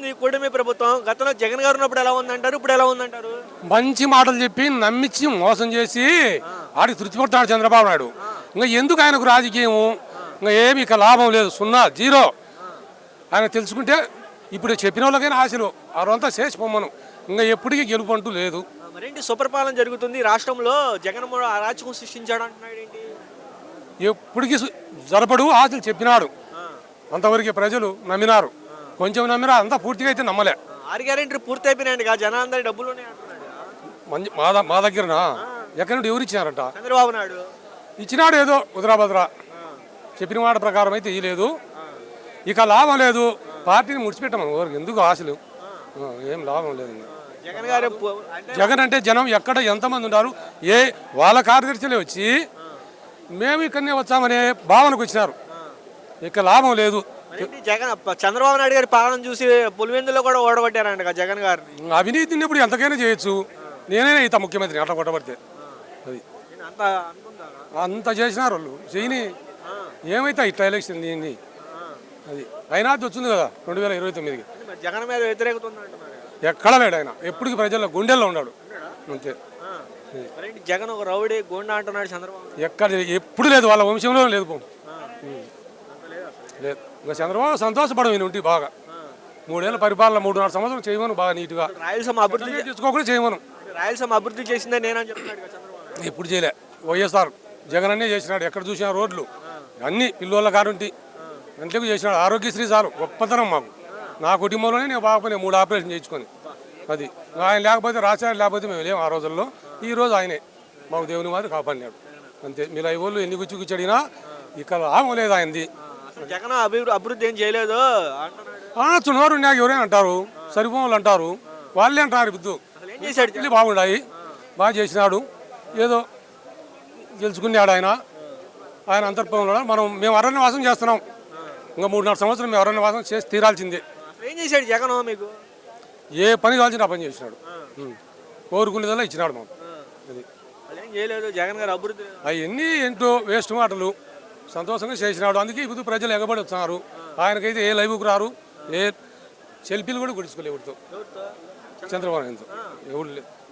ఉంది కూటమి ప్రభుత్వం. గతంలో జగన్ గారు ఉన్నప్పుడు ఎలా ఉందంటారు? ఇప్పుడు ఎలా ఉందంటారు? మంచి మాటలు చెప్పి నమ్మించి మోసం చేసి ఆడికి తృప్తిపడతాడు చంద్రబాబు నాయుడు. ఇంకా ఎందుకు ఆయనకు రాజకీయం ఇంకా ఏమి ఇక లాభం లేదు. సున్నా జీరో. ఆయన తెలుసుకుంటే ఇప్పుడు చెప్పిన వాళ్ళకైనా ఆశలు. అవంతా చేసి పొమ్మను. ఇంకా ఎప్పటికీ గెలుపు అంటూ లేదు. మరేంటి? సుపరిపాలన జరుగుతుంది. రాష్ట్రంలో జగన్ మూడు అరాచకం సృష్టించాడు అంటున్నాడు ఏంటి? ఎప్పటికీ జరపడు ఆశలు చెప్పినాడు. అంతవరకు ప్రజలు నమ్మినారు. కొంచెం నమ్మినా అంతా పూర్తిగా అయితే నమ్మలే. ఆరు గ్యారెంటీ పూర్తి అయిపోయినాయండి కా జనాలందరి డబ్బులు మంచి మా ద- మా దగ్గరన? ఎక్కడి నుండి ఎవరు ఇచ్చినారంట? చంద్రబాబు నాయుడు. ఇచ్చినాడు ఏదో ఉదరాభద్ర చెప్పిన మాట ప్రకారం అయితే ఇయ్యలేదు ఇక లాభం లేదు. పార్టీని ముడిచిపెట్టాము ఎవరికి? ఎందుకు ఆశలు? ఆ, ఏం లాభం లేదు ఇంకా. జగన్ గారు పు- అంటే జగన్ అంటే జనం ఎక్కడ ఎంతమంది ఉన్నారు ఏ వాళ్ళ కార్యదర్శులే వచ్చి మేము ఇక్కడనే వచ్చామనే భావనకు వచ్చినారు. ఇక లాభం లేదు. జగన్? చంద్రబాబు నాయుడు గారి పాలన చూసి పులివెందులో కూడా ఓడగొట్టారంట కదా జగన్ గారిని. అవినీతిని ఇప్పుడు ఎంతకైనా చేయొచ్చు. నేనే ఇత ముఖ్యమంత్రి అట్లా కొట్టబడితే. అది. అంత చేసినారు వాళ్ళు. చేయని ఏమైతే ఇట్లా ఎలక్షన్ దీన్ని అది అయినా అది. వచ్చింది కదా రెండు వేల ఇరవై తొమ్మిదికి. జగన్ మీద వ్యతిరేకత ఎక్కడ లేడు ఆయన. ఎప్పటికి ప్రజల్లో గుండెల్లో ఉన్నాడు. అంతే. జగన్ ఒక రౌడీ గోండా అంటున్నాడు చంద్రబాబు. ఎక్కడ ఎప్పుడు లేదు. వాళ్ళ వంశంలో లేదు లేదు. ఇంకా చంద్రబాబు సంతోషపడం ఈయన ఉంటే బాగా. మూడేళ్ళ పరిపాలన మూడున్నర సంవత్సరం చేయమను బాగా నీట్గా. రాయలసీమ అభివృద్ధి తీసుకోకుండా చేయమను. రాయలసీమ అభివృద్ధి చేసిందే నేనని చెప్తున్నాడు. ఎప్పుడు చేయలే. వైఎస్ఆర్ జగన్ అన్నే చేసినాడు. ఎక్కడ చూసినా రోడ్లు. అన్ని పిల్లోళ్ళ కారుంటి గంటలకు చేసినాడు. ఆరోగ్యశ్రీ చాలు. గొప్పతనం మాకు. నా కుటుంబంలోనే నేను బాగా మూడు ఆపరేషన్ చేయించుకొని. అది. ఆయన లేకపోతే రాశారు లేకపోతే మేము లేము ఆ రోజుల్లో. ఈ రోజు ఆయనే. మాకు దేవుని వారు కాపాడినాడు. అంతే. మీరు వాళ్ళు ఎన్ని గుచ్చి గుచ్చడినా ఇక్కడ లాభం లేదు ఆయనది. జగన్ అభివృద్ధి అభివృద్ధి ఏం చేయలేదు. అంటున్నాడు అనొచ్చు నోరు నాకు ఎవరైనా అంటారు. సరిపోవాలి అంటారు. వాళ్ళే అంటారు బుద్ధు. చేశాడు? పెళ్ళి బాగుండాయి బాగా చేసినాడు. ఏదో గెలుచుకున్నాడు ఆయన. ఆయన అంతర్పంలో మనం మేము అరణ్యవాసం చేస్తున్నాం. ఇంకా మూడున్నర సంవత్సరం మేము అరణ్యవాసం చేసి తీరాల్సిందే. ఏం చేశాడు జగన్ మీకు? ఏ పని కావాల్సిన పని చేసినాడు. కోరుకునేదల్లా ఇచ్చినాడు మాకు. అది చేయలేదు. జగన్ గారు అభివృద్ధి అవన్నీ ఏంటో వేస్ట్ మాటలు. సంతోషంగా చేసినాడు. అందుకే ఇప్పుడు ప్రజలు ఎగబడి వస్తున్నారు. ఆయనకైతే ఏ లైవ్కి రారు ఏ సెల్ఫీలు కూడా గుడుచుకోలేవుడితో? చంద్రబాబు నాయుడుతో ఎవరు లేదు